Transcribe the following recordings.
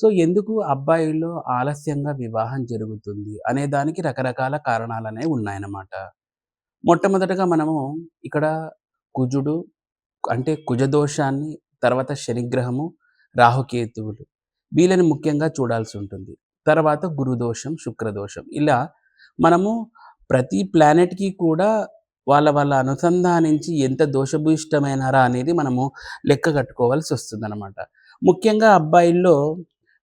So ఎందుకు అబ్బాయిల్లో ఆలస్యంగా వివాహం జరుగుతుంది అనే దానికి రకరకాల కారణాలనేవి ఉన్నాయన్నమాట. మొట్టమొదటగా మనము ఇక్కడ కుజుడు అంటే కుజదోషాన్ని, తర్వాత శనిగ్రహము, రాహుకేతువులు వీళ్ళని ముఖ్యంగా చూడాల్సి ఉంటుంది. తర్వాత గురుదోషం, శుక్రదోషం ఇలా మనము ప్రతి ప్లానెట్‌కి కూడా వాళ్ళ వాళ్ళ అనుసంధానించి ఎంత దోషభూయిష్టమైనారా అనేది మనము లెక్క కట్టుకోవాల్సి వస్తుందన్నమాట. ముఖ్యంగా అబ్బాయిల్లో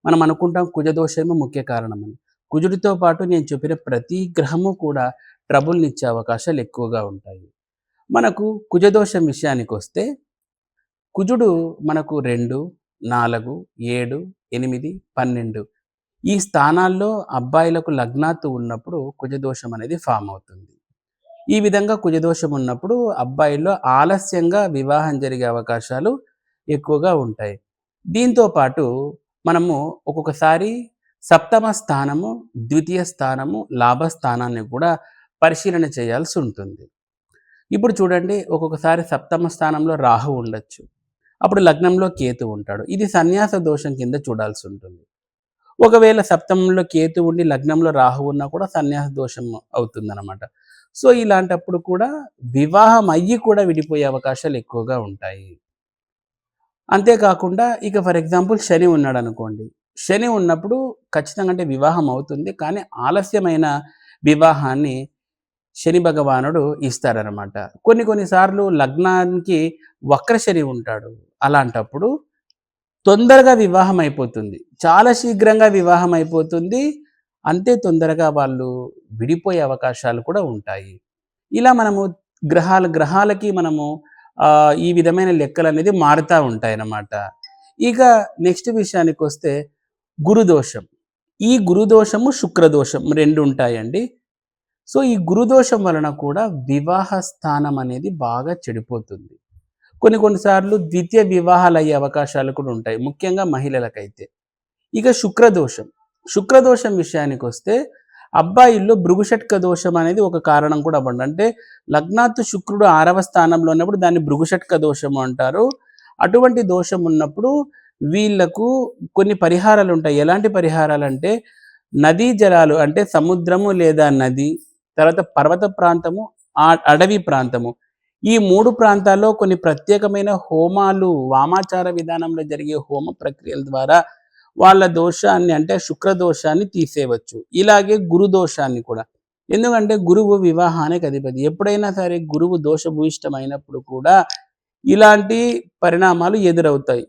మనం అనుకుంటాం కుజదోషమే ముఖ్య కారణమని. కుజుడితో పాటు నేను చెప్పిన ప్రతి గ్రహము కూడా ట్రబుల్‌నిచ్చే అవకాశాలు ఎక్కువగా ఉంటాయి. మనకు కుజదోషం విషయానికి వస్తే కుజుడు మనకు 2, 4, 7, 8, 12 ఈ స్థానాల్లో అబ్బాయిలకు లగ్నాత్తు ఉన్నప్పుడు కుజదోషం అనేది ఫామ్ అవుతుంది. ఈ విధంగా కుజదోషం ఉన్నప్పుడు అబ్బాయిల్లో ఆలస్యంగా వివాహం జరిగే అవకాశాలు ఎక్కువగా ఉంటాయి. దీంతో పాటు మనము ఒక్కొక్కసారి సప్తమ స్థానము, ద్వితీయ స్థానము, లాభస్థానాన్ని కూడా పరిశీలన చేయాల్సి ఉంటుంది. ఇప్పుడు చూడండి ఒక్కొక్కసారి సప్తమ స్థానంలో రాహు ఉండొచ్చు. అప్పుడు లగ్నంలో కేతు ఉంటాడు. ఇది సన్యాస దోషం కింద చూడాల్సి ఉంటుంది. ఒకవేళ సప్తమంలో కేతు ఉండి లగ్నంలో రాహు ఉన్నా కూడా సన్యాస దోషం అవుతుందన్నమాట. సో, ఇలాంటప్పుడు కూడా వివాహం అయ్యి కూడా విడిపోయే అవకాశాలు ఎక్కువగా ఉంటాయి. అంతేకాకుండా ఇక ఫర్ ఎగ్జాంపుల్ శని ఉన్నాడు అనుకోండి శని ఉన్నప్పుడు ఖచ్చితంగా అంటే వివాహం అవుతుంది. కానీ ఆలస్యమైన వివాహాన్ని శని భగవానుడు ఇస్తారనమాట కొన్ని కొన్నిసార్లు లగ్నానికి వక్ర శని ఉంటాడు. అలాంటప్పుడు తొందరగా వివాహం అయిపోతుంది. చాలా శీఘ్రంగా వివాహం అయిపోతుంది. అంతే తొందరగా వాళ్ళు విడిపోయే అవకాశాలు కూడా ఉంటాయి. ఇలా మనము గ్రహాలు గ్రహాలకి మనము ఈ విధమైన లెక్కలు అనేది మారుతూ ఉంటాయి ఉంటాయన్నమాట. ఇక నెక్స్ట్ విషయానికొస్తే గురుదోషం. ఈ గురుదోషము, శుక్రదోషం రెండు ఉంటాయండి. సో, ఈ గురుదోషం వలన కూడా వివాహ స్థానం అనేది బాగా చెడిపోతుంది. కొన్ని కొన్ని సార్లు ద్వితీయ వివాహాలయ్యే అవకాశాలు కూడా ఉంటాయి. ముఖ్యంగా మహిళలకైతే. ఇక శుక్రదోషం. శుక్రదోషం విషయానికొస్తే అబ్బాయిల్లో భృగుషట్క దోషం అనేది ఒక కారణం కూడా అవ్వండి. అంటే లగ్నాత్ శుక్రుడు ఆరవ స్థానంలో ఉన్నప్పుడు దాన్ని భృగుషట్క దోషము అంటారు. అటువంటి దోషం ఉన్నప్పుడు వీళ్ళకు కొన్ని పరిహారాలు ఉంటాయి ఎలాంటి పరిహారాలు అంటే నదీ జలాలు అంటే సముద్రము లేదా నది, తర్వాత పర్వత ప్రాంతము, అడవి ప్రాంతము. ఈ మూడు ప్రాంతాల్లో కొన్ని ప్రత్యేకమైన హోమాలు వామాచార విధానంలో జరిగే హోమ ప్రక్రియల ద్వారా వాళ్ళ దోషాన్ని అంటే శుక్ర దోషాన్ని తీసేయవచ్చు. ఇలాగే గురు దోషాన్ని కూడా. ఎందుకంటే గురువు వివాహానికి అధిపతి. ఎప్పుడైనా సరే గురువు దోషభూయిష్టమైనప్పుడు కూడా ఇలాంటి పరిణామాలు ఎదురవుతాయి.